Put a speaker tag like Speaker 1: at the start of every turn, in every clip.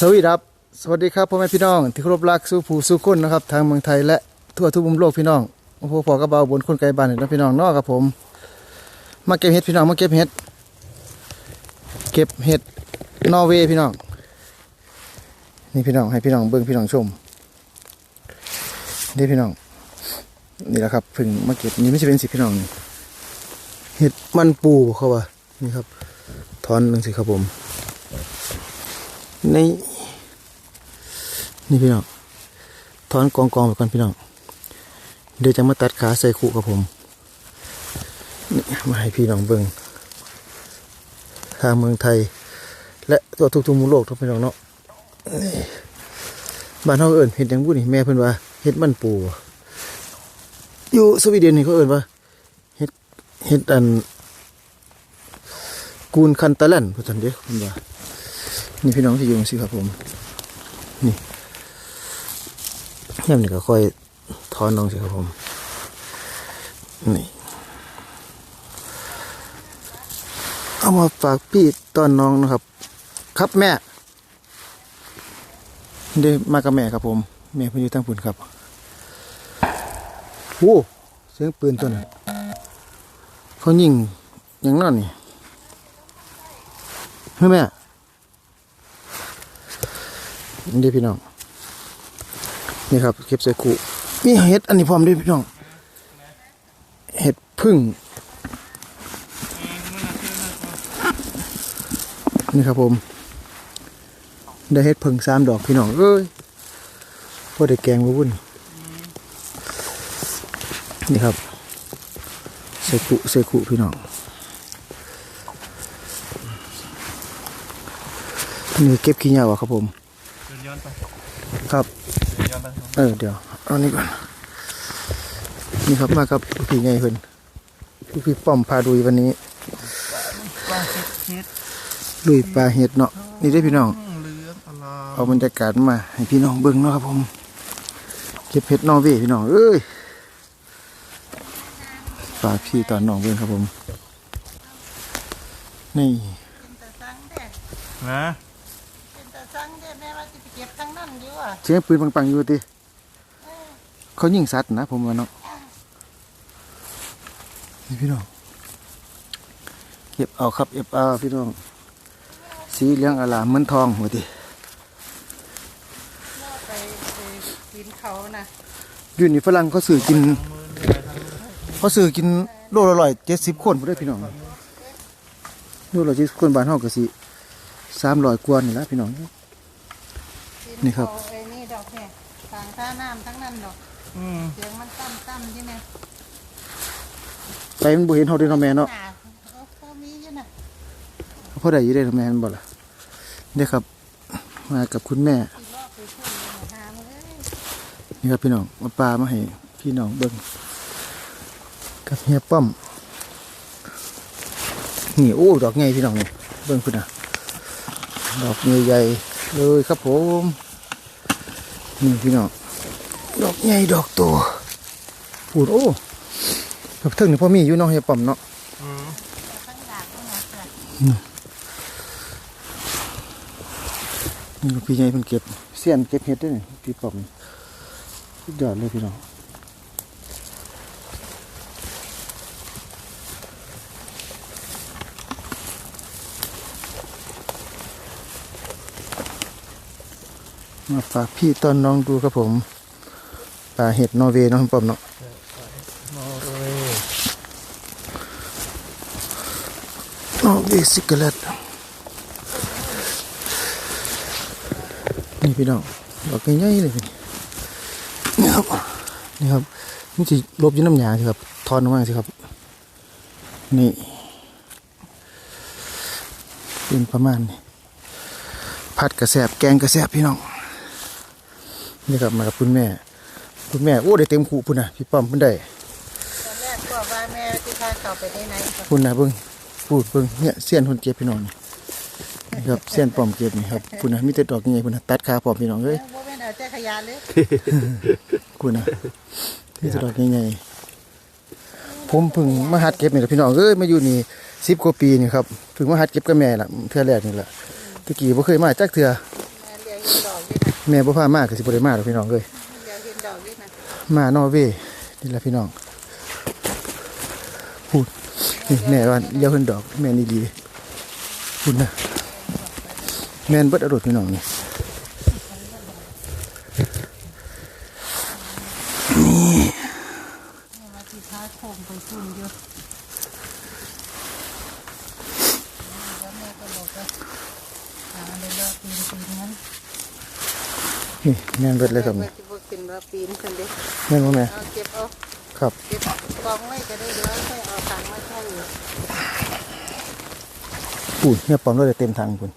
Speaker 1: สวัสดีครับ สวัสดีครับพ่อแม่พี่น้อง ที่เคารพรักสู่ผู้สู่คนนะครับ ทางเมืองไทยและทั่วทุกมุมโลกพี่น้องโอ้โหพอกระเบาบนคนไกลบ้านเห็นนะพี่น้องนอกครับผม มาเก็บเห็ดพี่น้องมาเก็บเห็ด เก็บเห็ดนอร์เวย์พี่น้อง นี่พี่น้องให้พี่น้องเบิ่งพี่น้องชม นี่พี่น้อง นี่แหละครับพึ่งมาเก็บนี่ไม่ใช่เป็นสิพี่น้อง เห็ดมันปูเขาว่านี่ครับถอนหนึ่งสิครับผม นี่นี่พี่น้องถอนกองกองไปก่อนพี่น้องเดี๋ยวจะมาตัดขาใส่คู่กับผมนี่มาให้พี่น้องเบิ่งทางเมืองไทย และตัวทุกทุกมุมโลกทุกพี่น้องเนาะบ้านเขาเอิญเห็ดยังบุนี่แม่เพิ่นว่าเห็ดมันปูอยู่สวีเดนนี่เขาเอิญว่าเห็ดเห็ดอันกูนคันตะแลนพิ่นซั่นเด้เพิ่นว่า นี่พี่น้องที่อยู่สิครับผม นี่ย่ำนี่ก็ค่อยถอนลงสิครับผม นี่ เอามาฝากพี่ตอนน้องนะครับ ครับแม่ได้มากับแม่ครับผม แม่เพิ่อยู่ตั้งปุ่นครับโอ้เสียงปืนตัวนั้นเขายิงย่างนั้นนี่เฮ้ยแม่ นี่พี่น้อง นี่ครับเก็บใส่กุมีเห็ดอันนี้พร้อมด้วยพี่น้อง เห็ดพึ่ง นี่ครับผม ได้เห็ดพึ่งสามดอกพี่น้องเอ้ยพอได้แกงมาวุ่นนี่ครับใส่กุใส่กุพี่น้อง นี่เก็บขี้เหยาอะครับผม ครับ
Speaker 2: เอ
Speaker 1: อเดี๋ยวเอานี่ก่อนนี่ครับมากับพี่ไงเพิ่นลูกพี่ป้อมพาดุยวันนี้
Speaker 2: ลุ
Speaker 1: ยปลาเห็ดเนาะนี่ได้พี่น้อง
Speaker 2: เอา
Speaker 1: บรรยากาศมา ให้พี่น้องเบิ่งเนาะครับผมเก็บเห็ดนอเวพี่น้องเอ้ยฝากพี่ตอนน้องเบิ่งครับผม นี่
Speaker 3: นะ เป็นตาสังเด้ แม่ว่าจะไปเก็บทั้งนั้นอยู่อะ
Speaker 1: เสียงปืนปังๆอยู่ติเขายิงสัตว์นะผมว่าเนาะนี่พี่น้องเก็บเอาครับเก็บเอาพี่น้องสีเหลืองอลามเหมือนทองหัวติ
Speaker 3: เราไปไปกินเขานะ
Speaker 1: อยู่นี่ฝรั่งเขาซื้อกินเขาซื้อกินโลละร้อยเจ็ดสิบคนบ่ได้พี่น้องโลละเจ็ดสิบคนบ้านเฮาก็สิสามร้อยกว่านี่ละพี่น้อง
Speaker 3: กิ
Speaker 1: นี่ครับ
Speaker 3: เขาไอ้นี่ดอกเนี่ยทางท่าน้ำทั้งนั้นดอก
Speaker 2: อืม
Speaker 3: เสียงมันตั้มตั้มใช่ไหม
Speaker 1: ไปมันบ่เห็นเฮาเด้อเนาะแม่เนาะ
Speaker 3: หนาเออพอมีอยู่นะ
Speaker 1: พอได้อยู่ได้อเนาะแม่นบ่ล่ะเด้ครับ มากับคุณแม่
Speaker 3: ที่รอบไปช่วยเลยหามาเลย
Speaker 1: นี่ครับพี่น้องมาปลามาให้พี่น้องเบิ่งกับเฮียป้อม นี่โอ้ดอกใหญ่พี่น้องนี่เบิ่งพุ่นน่ะดอกใหญ่ๆเลยครับผม นี่พี่น้องดอกใหญ่ดอกโตพูดโอ้กับเทิงนี่พ่อมีอยู่เนาะเฮียป้อมเนาะ
Speaker 2: อืม
Speaker 1: นี่พี่ใหญ่เพิ่นเก็บเสียนเก็บเห็ดด้วยนี่พี่ป้อมดยอดเลยพี่น้อง มาฝากพี่ตอนน้องดูครับผมปลาเห็ดนอร์เวย์นาะพี่ป้อมเนาะ
Speaker 2: นอร์เวย์
Speaker 1: นอร์เวย์ซิกเกลตนี่พี่น้องดอกใหญ่ๆเลยพี่นี่ครับนี่ครับนี่จะลบยืนน้ำยาสิครับทอนออกมาสิครับ นี่เป็นประมาณนี้ผัดกระแสบแกงกระแสบพี่น้อง นี่ครับมากับคุณแม่ คุณแม่โอ้ได้เต็มขู่พุ่นนะพี่ป้อมพุ่นได้
Speaker 3: ตอนแรกบอกว่าแม่ที่พาเขาไปได้ไหนก็
Speaker 1: พุ่นนะเบิ้งพูดเบิ้งเนี่ยเสี้ยนคนเก็บพี่น้องนี่นี่ครับเสี้ยนป้อมเก็บนี่ครับพุ่นนะมีแต่ดอกยังไงพุ่นนะตัดขาป้อมพี่น้องเอ้ย
Speaker 3: โมเป็นเอาแต่ขยะเลย
Speaker 1: พุ่นนะมีแต่ดอกยังไงผมเพิ่งมาหัดเก็บนี่แหละพี่น้องเอ้ยมาอยู่นี่สิบกว่าปีนี่ครับเพิ่งมาหัดเก็บกับแม่ละเทื่อแรกนี่แหละตะกี้บ่เคยมาจักเทื่อ
Speaker 3: แม่เลี้ยง
Speaker 1: แม่บ่พามาก็สิบ่ได้มาดอกพี่น้องเอ้ย
Speaker 3: เดี๋ยวเห็นดอกนี่นะ
Speaker 1: มานอร์เวย์นี่แหละพี่น้องพูดนี่แม่ว่าเลี้ยวขึ้นดอกแม่นี่ดีพูดนะแม่นเบิดอรดพี่น้องนี่
Speaker 3: มาที่ท้าโคมไปฝุ่นอยู่แล้วแม่ก็บอกว่าหาเลยว่าปีนปีนนั้น
Speaker 1: นี่ แม่นเบิดเลยครับ
Speaker 3: แม่
Speaker 1: นี่
Speaker 3: ที่บอกเป็นว่าปีนกันเด้
Speaker 1: แม่นบ่แม่
Speaker 3: เอาเก็บเอา
Speaker 1: ครับ
Speaker 3: เก็บกองไว้ก็ได้เดี๋ยวค่อยเอาถังมาใส่อยู่
Speaker 1: พูดแม่ปอมเราได้เต็มทางคุณ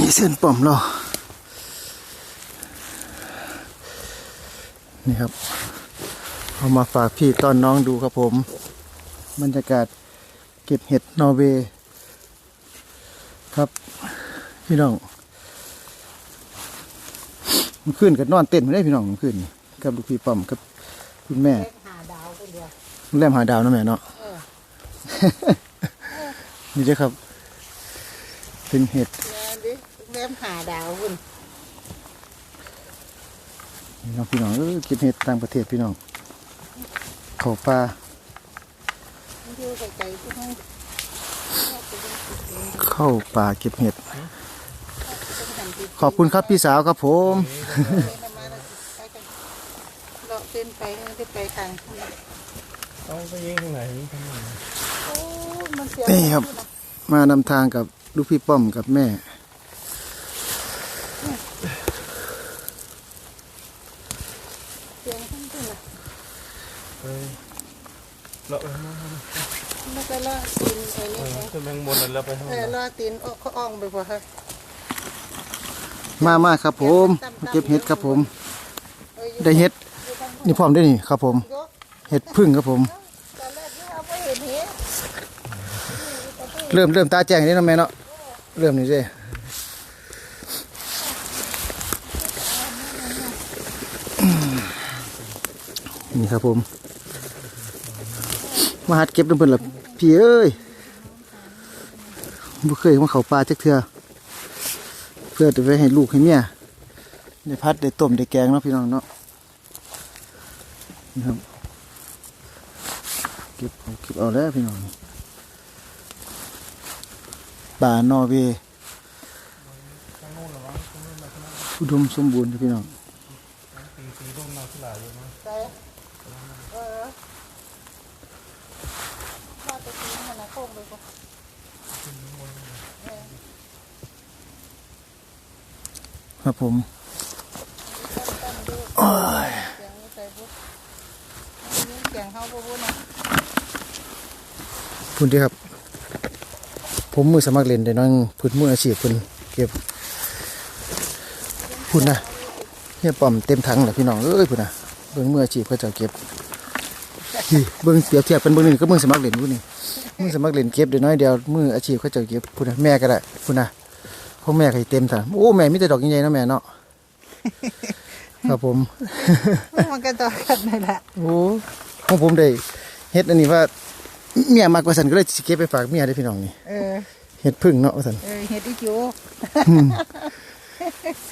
Speaker 1: นี่เส้นปอมเรานี่ครับเอามาฝากพี่ตอนน้องดูครับผมบรรยากาศเก็บเห็ดนอร์เวย์ครับ พี่น้อง มันขึ้นกับนอนเต้นไม่ได้พี่น้องมันขึ้นนี่กับลูกพี่ป้อมกับคุณแม่
Speaker 3: เล็กหาดาวคนเดียว
Speaker 1: แลมหาดาวนะแม่เนาะ
Speaker 3: เออ
Speaker 1: นี่เด้อครับเป็นเห็ด
Speaker 3: แม่ดิแม่หาดาวคุณ
Speaker 1: พี่น้องพี่น้องเออเก็บเห็ดต่างประเทศพี่น้องเขาปลา
Speaker 3: มันอยู่ไกลๆที่ห้อง
Speaker 1: เข้าป่าเก็บเห็ด ขอบคุณครับพี่สาวครับผม
Speaker 3: เราเส้นไปที่ไปทาง
Speaker 2: เอาไปยิงทางไหนทางไหน
Speaker 3: โอ้มันเสีย
Speaker 1: นี่ครับ มานำทางกับลูกพี่ป้อมกับแม่
Speaker 3: เสียงทั้งขึ้นอะ
Speaker 2: ไปเลาะไปข้างน้า
Speaker 3: แล้วก็ล่อตีนไอ้นี่ไง
Speaker 2: จะแบงบนแล้วไปข้างห
Speaker 3: เออ
Speaker 2: น้า
Speaker 3: ล่อตีนเขาอ่องไปพอฮะ
Speaker 1: มามาครับผมมาเก็บเห็ดครับผม ได้เห็ดนี่พร้อมได้นี่ครับผม เห็ดพึ่งครับผม
Speaker 3: เริ่มเริ่
Speaker 1: มตาแจ้งนี่นะแม่เนาะเริ่มนี่เด้นี่ครับผม มาหัดเก็บน้ำเพิ่นละพี่เอ้ยบ่เคยมาเขาป่าจักเทื่อ พื่อจะไปให้ลูกให้เมียได้พัดได้ต้มได้แกงเนาะพี่น้องเนาะนี่ครับเก็บเอาเก็บเอาแล้วพี่น้องป่านอเวอุดมสมบูรณ์เด้อพี่น้อง
Speaker 3: ค้งไปพอ
Speaker 1: ครับผม
Speaker 3: ตั้งดูเสียงใส่บุ๊กเสียงเขาบุ๊กนะ
Speaker 1: พุ่นเดีครับ ผมมือสมัครเล่นแต่น้องพุ่นมืออาชีพพุ่นเก็บพุ่นนะเนี่ยป้อมเต็มถังแหละพี่น้องเอ้ยพุ่นนะเบิ่งมืออาชีพเขาเจะเก็บนี่เบิ่งเปรียบเทียบเป็นเบิ่งนี่ก็มือสมัครเล่นพุ่นนี่มือสมัครเล่นเก็บเดี๋ยวน้อยเดียวมืออาชีพเขาเจะเก็บพุ่นนะแม่ก็ได้พุ่นนะ พ่อแม่ก็ให้เต็มถังโอ้แม่มีแต่ดอกใหญ่ๆนะแม่เนาะครับผม
Speaker 3: มันก็ต่อกันนี่แหละ
Speaker 1: โอ้ของผมได้เฮ็ดอันนี้ว่าเมียมากกว่าสันก็เลยสิเก็บไปฝากเมียได้อพี่น้องนี่
Speaker 3: เออ
Speaker 1: เฮ็ดพึ่งเนาะว่าสัน
Speaker 3: เออเฮ็ดอีจู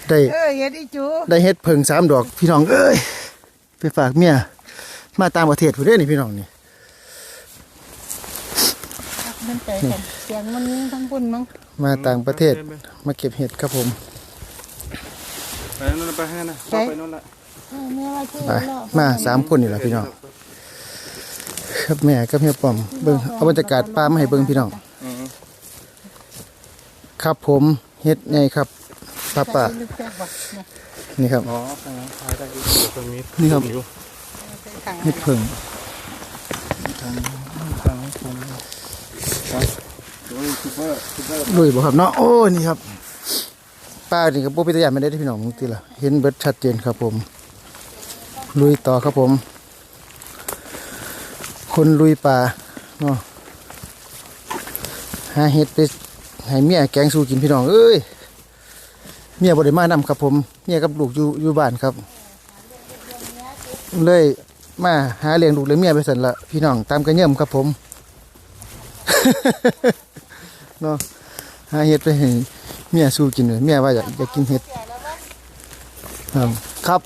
Speaker 1: ได้
Speaker 3: เออเฮ็ดอีจู
Speaker 1: ได้เฮ็ดพึ่งสามดอกพี่น้องเอ้ยไปฝากเมียมาต่างประเทศผู้เด้อนี่พี่น้องนี่
Speaker 3: มันไปกันเสียงมันยิงทั้งบุญมั้ง
Speaker 1: มาต่างประเทศมาเก็บเห็ดครับผม
Speaker 2: ไปนั่นไปข้างหน้าไปนั่นแหละ
Speaker 3: เออแม่ว่าชื่อ
Speaker 1: ไป
Speaker 3: เนาะ
Speaker 1: มาสามคนนี่แหละพี่น้องครับแม่กับเฮียป้อมเบิ่งเอาบรรยากาศป่ามาให้เบิ่งพี่น้อง
Speaker 2: อืม
Speaker 1: ครับผมเฮ็ดไงครับป้าป่า
Speaker 3: ลึกแจ๊กบ่เนี่ย
Speaker 1: นี่ครับ
Speaker 2: อ๋อทางนั้นท้ายได้อยู่ตรงนี้
Speaker 1: นี่ครับ
Speaker 2: อยู่
Speaker 3: ใส่ถัง
Speaker 1: เฮ็ดพึ่ง ลุยบ่ครับเนาะโอ้นี่ครับป้านี่ก็บ่เป็นตาย่าไม่ได้เด้อพี่น้องมึงติล่ะเห็นเบิดชัดเจนครับผม ลุยต่อครับผม คนลุยป่าเนาะหาเห็ดไปให้เมียแกงสู้กินพี่น้องเอ้ยเมียบ่ได้มานำครับผมเมียกับลูกอยู่อยู่บ้านครับ เลย มาหาเลี้ยงลูกเลี้ยงเมียไปสั่นละพี่น้องตามกันเยี่ยมครับผมเนาะหาเห็ดไปให้เมียสู้กินเลยเมียว่าอยากอยากกินเห็ดครับ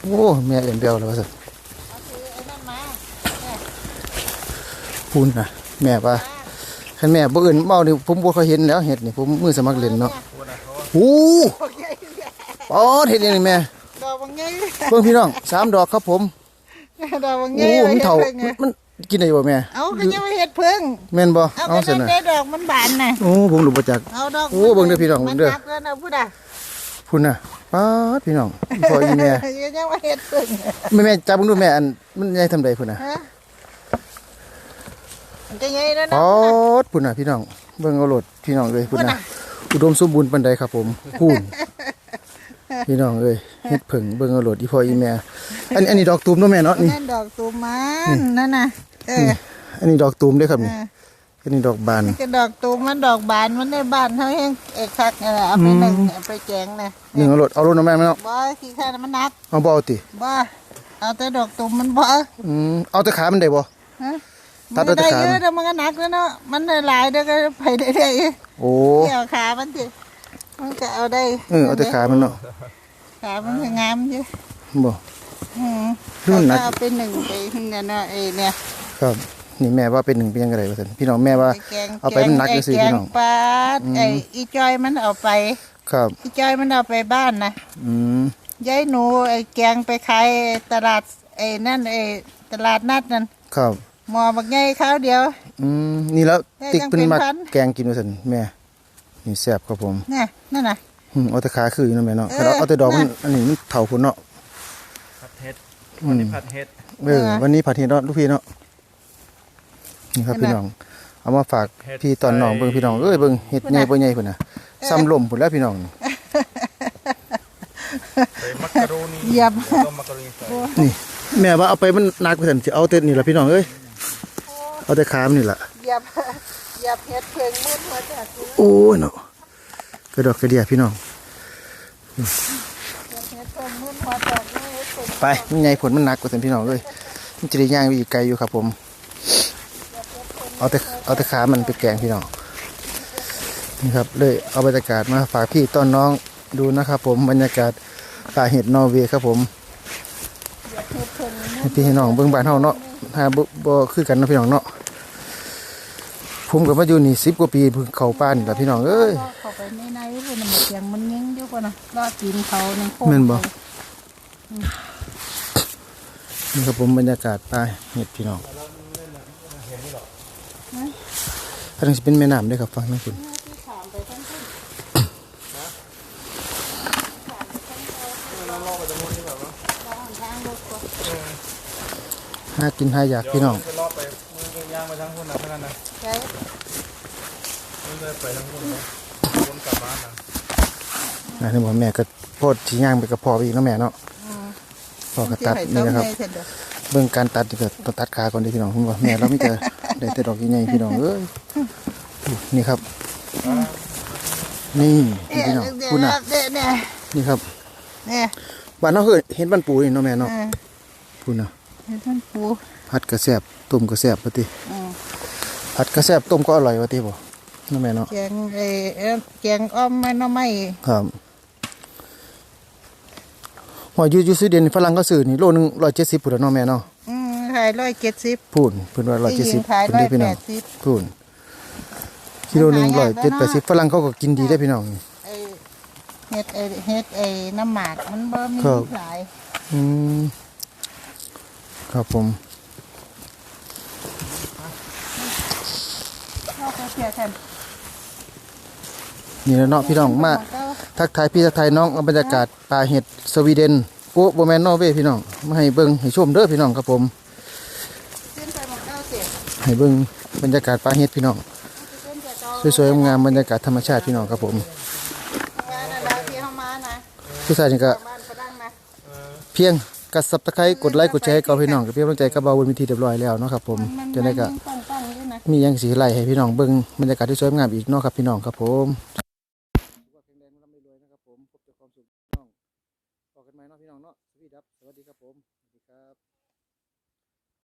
Speaker 1: โอ้แม่เอ็นเบลแล้วว่าสิ
Speaker 3: เอาคือไอ้นั่น
Speaker 1: พูนนะแม่ว่าคันแม่บ่อื่นเมานี่ผมบ่เคยเห็นแล้วเห็ดนี่ผมมือสมัครเล่นเนาะโอ้
Speaker 3: ดอกให
Speaker 1: เห็ดยังนี่แม่
Speaker 3: บางใหญ่
Speaker 1: เบิ่งพี่น้องสามดอกครับผม
Speaker 3: ดอกบางให
Speaker 1: โอ้
Speaker 3: ญ่
Speaker 1: มันเฒ่า
Speaker 3: ฮ็ดพิ่ง
Speaker 1: มันมันกินได้บ่แม่
Speaker 3: เอาก็ยังไม่เห็ดเพิ่ง
Speaker 1: แม่นบ่
Speaker 3: เอา
Speaker 1: เอา
Speaker 3: ก็
Speaker 1: ซั่น
Speaker 3: นั่น
Speaker 1: น่ะ
Speaker 3: ได้ดอกมันบานน่ะ
Speaker 1: โอ้ผมรู้บ่จัก
Speaker 3: เอาดอก
Speaker 1: โอ้เบิ่งเด้อพี่น้อง
Speaker 3: มัน
Speaker 1: เด้อ
Speaker 3: นักแล้วนะพูดอะ
Speaker 1: พุ่นน่ะป๊าดพี่น้องพออีแม่
Speaker 3: ยังไม่เห็ดเพิ่ง
Speaker 1: แม่แม่จับเบิ่งดูแม่อันมันใหญ่ทำใดพุ่นน่ะ
Speaker 3: ฮะมันจะใหญ่แล้วนะ
Speaker 1: ปอดพุ่นน่ะพี่น้องเบิ่งเอาโลดพี่น้องเอ้ยพุ่น
Speaker 3: พุ่น
Speaker 1: น่ะ
Speaker 3: น่ะ
Speaker 1: อุดมสมบูรณ์ปานใดครับผมพูน พี่น้องเอ้ยเฮ็ดผึ่งเบิ่งเอาโลดอีพ่ออีแม่อันอันนี้ดอกตูมเนาะแม่เนาะนี่
Speaker 3: นั่นดอกตูมมันนั่นน่ะเออ
Speaker 1: อันนี้ดอกตูมเด้อครับ
Speaker 3: เอ
Speaker 1: นี่
Speaker 3: อ
Speaker 1: อันนี้ดอกบาน
Speaker 3: นี่ก็ดอกตูมมันดอกบานมันในบ้านเขาเองเอกคักนี่แหละเอาไปหนึ่งเอาไปแจงนะ
Speaker 1: หนึ่งเอาโลดเอาโลดเนาะแม่เนาะ
Speaker 3: บ่ขี้ข้ามันหนัก
Speaker 1: เอาบ่เอาติ
Speaker 3: บ่เอาแต่ดอกตูมมันบ่
Speaker 1: อืมเอาแต่ขามันได้บ่
Speaker 3: ฮะ
Speaker 1: ตัด
Speaker 3: มัน
Speaker 1: เอาแต่
Speaker 3: ได้
Speaker 1: ขา
Speaker 3: เยอะแต่มันก็หนักแล้วเนาะมันได้หลายเดี๋ยวก็ไปเรื่อย
Speaker 1: โอ้
Speaker 3: ๆเกี่ยวขามันสิ มันก็เอาได้
Speaker 1: เออเอาแต่ขามันเนาะ
Speaker 3: ขามันก็งามอยู่
Speaker 1: บ่
Speaker 3: อืม
Speaker 1: รุ่นหนัก
Speaker 3: เอาไปหนึ่งไปเนี่ยเนาะไอ้เนี่ย
Speaker 1: ครับนี่แม่ว่าเป็นหนึ่งเป็นยังไงว่าซั่นพี่น้องแม่ว่า
Speaker 3: ไอ้แกง
Speaker 1: เอาไปมันหนักจังซี่
Speaker 3: ไอ้แก
Speaker 1: พี่
Speaker 3: ง
Speaker 1: น้อง
Speaker 3: ปลาไอ้อีจอยมันเอาไป
Speaker 1: ครับ
Speaker 3: อีจอยมันเอาไปบ้านนะ
Speaker 1: อืม
Speaker 3: ยายหนูไอ้แกงไปขายตลาดไอ้นั่นไอ้ตลาดนัดนั่น
Speaker 1: ครับ
Speaker 3: หมอบักใหญ่ข้าวเดียว
Speaker 1: อืมนี่แล้ว
Speaker 3: แม่
Speaker 1: ติ๊ก
Speaker 3: ยัง
Speaker 1: เป็น
Speaker 3: เป็น
Speaker 1: มา
Speaker 3: พัน
Speaker 1: แกงกินว่าซั่นแม่ นี่แซ่บครับผม
Speaker 3: เนี่ยนั่นน่ะ
Speaker 1: อืมเอาแต่ขาคืออยู่เนาะแม่เนาะ
Speaker 3: เออ
Speaker 1: เอาเอาแต่ดอกมัน
Speaker 3: น่ะ
Speaker 1: อันนี้มันเฒ่าพุ่นเนาะ
Speaker 2: ผัดเห็ดวันนี้ผัดเห็ด
Speaker 1: เออวันนี้ผัดเห็ดเนาะลูกพี่เนาะนี่ครับพี่น้อง เอามาฝากพี่ตอนน้องเบิ่งพี่น้องเอ้ยเบิ่งเห็ดใหญ่บ่ใหญ่พุ่นน่ะซ้ำลมพุ่นแล้วพี่น้อง
Speaker 2: ใส่มักกะโรนี
Speaker 3: เหยียบ
Speaker 2: ต้มมักกะโรนีใส่
Speaker 1: นี่แม่ว่าเอาไปมันหนักไปซั่นสิเอาแต่นี่ล่ะพี่น้องเอ้ยเอาแต่ขามันนี่ล่ะ
Speaker 3: เหยียบเหยียบเห็ดเพิงมืดหัวจาก
Speaker 1: โอ้ยเนาะกระดอกกระเดียพี่น้อง
Speaker 3: เห็ดเพิงมืดหัวจากนี่เห็ดเพิง
Speaker 1: ไปมันใหญ่ผลมันหนักกว่าซั่นพี่น้องเอ้ยมันจะได้ย่างไปอีกไกลอยู่ครับผม เอาแต่เอาแต่ขามันไปแกงพี่น้อง นี่ครับเลยเอาบรรยากาศมาฝากพี่ต้อนน้องดูนะครับผมบรรยากาศป่าเห็ดนอร์เวย์ครับผม
Speaker 3: เห็ดเพิง
Speaker 1: ให้พี่ให้น้องเบิ่งบ้านเฮาเนาะถ้าบ่บ่คือกันเนาะพี่น้องเนาะ ผมก็มาอยู่นี่10กว่าปีเพิ่งเข้าป่านี่ล่ะพี่น้องเอ้ย
Speaker 3: เข้าไปในในพุ่นน่ะหมดเสียงมันยิงอยู่พุ่นน่ะรอกินเขาในโคก
Speaker 1: แม่นบ่ นี่ครับผมบรรยากาศป่าเห็ดพี่น้องอันนี้สิเป็นแม่น้ำเด้วยครับฟังนั่นคุณ
Speaker 3: ที่ถามไปทั้งพุ่นทางรถก็
Speaker 1: หากินหาอยากพี่น้อง
Speaker 2: ย่างไปทั้งคนนะทั้งนั้นนะ
Speaker 3: ใช้
Speaker 2: มือเลยไปทั้งคนนะวนกลับบ้านนะ
Speaker 1: นะที่บอแม่ก็โพดชี้ย่างไปกับพ่อไปอีกเนาะแม่เนาะพอก็ตัดนี่นะครับ
Speaker 3: เบื้
Speaker 1: องการตัดนี่ก็ต้องตัดขาก่อนด้อพี่น้องผมว่าแม่เราไม่เจอได้แต่ดอกใหญ่ๆพี่น้องเอ้ยนี่ครับ นี่พี่น้องคุณน่ะ
Speaker 3: นี่
Speaker 1: ครับ
Speaker 3: เนี่ย
Speaker 1: บ้านเราคือเห็นบ้านปูนี่เนาะแม่เนาะคุณน่ะ
Speaker 3: เห็ดมันปู
Speaker 1: ผัดกระแซบต้มกระแซบว่าติ
Speaker 3: อืม
Speaker 1: ผัดกระแซบต้มก็อร่อยว่าติบ่เนาะแม่เนาะ
Speaker 3: แกงเออเอ่อแกงอ้อมไม่น้อไม่
Speaker 1: ครับหอยอยู่อยู่สวีเดนฝรั่งก็ซื้อนี่โลนึง170พุ่นแล้วเนาะแม่เนาะ
Speaker 3: อืมขายร้อยเจ็ดสิบ
Speaker 1: พูนเพิ่นว่าร้อยเจ็ดสิบ
Speaker 3: ขาย
Speaker 1: เพิ่น
Speaker 3: ร้อ
Speaker 1: ได้
Speaker 3: ย
Speaker 1: พี่
Speaker 3: แป
Speaker 1: น้อง
Speaker 3: ดสิบ
Speaker 1: พูนกิโลหนึ่ง
Speaker 3: หา
Speaker 1: ร้อย
Speaker 3: ยาก
Speaker 1: เจ็ด
Speaker 3: แล้ว
Speaker 1: แปด
Speaker 3: เนาะ
Speaker 1: สิบฝรั่งเขาก็กินดีได้อพี่น้อง
Speaker 3: ไอเฮ็ดไอเฮ็ดไอน้ำหมากมันบ่มี
Speaker 1: ครับ
Speaker 3: หลาย
Speaker 1: อืมครับผม
Speaker 3: เราก็เสียกัน
Speaker 1: นี่แหล้วเนาะพี่น้องมาทักทายพี่ทักทายน้องเอาบรรยากาศป่าเห็ดสวีเดนโอ้โบแมนนอร์เวย์พี่น้องมาให้เบิ่งให้ชมเด้อพี่น้องครับผม
Speaker 3: ขึ้นไปหมดเก้าเสีย
Speaker 1: ให้เบิ่งบรรยากาศป่าเห็ดพี่น้อง
Speaker 3: ขึ้นไปเก้า
Speaker 1: สวยๆงามๆบรรยากาศธรรมชาติพี่น้องครับผม
Speaker 3: งานอะไรที่เข้ามานะ
Speaker 1: ผู้ชายนี่ก็
Speaker 3: บ้านฝรั่งนะ
Speaker 1: เพียงกัดซับตะไคร้กดไลค์กดแชร์ให้กับพี่น้องกับพี่กำลังใจกับเบาบนวิธีเรียบร้อยแล้วเนาะครับผม
Speaker 3: มัน
Speaker 1: จะได้ก็
Speaker 3: มียั
Speaker 1: งสีไหลให้พี่น้องเบิ่งบรรยากาศที่สวยงามอีกเนาะครับพี่น้องครับผม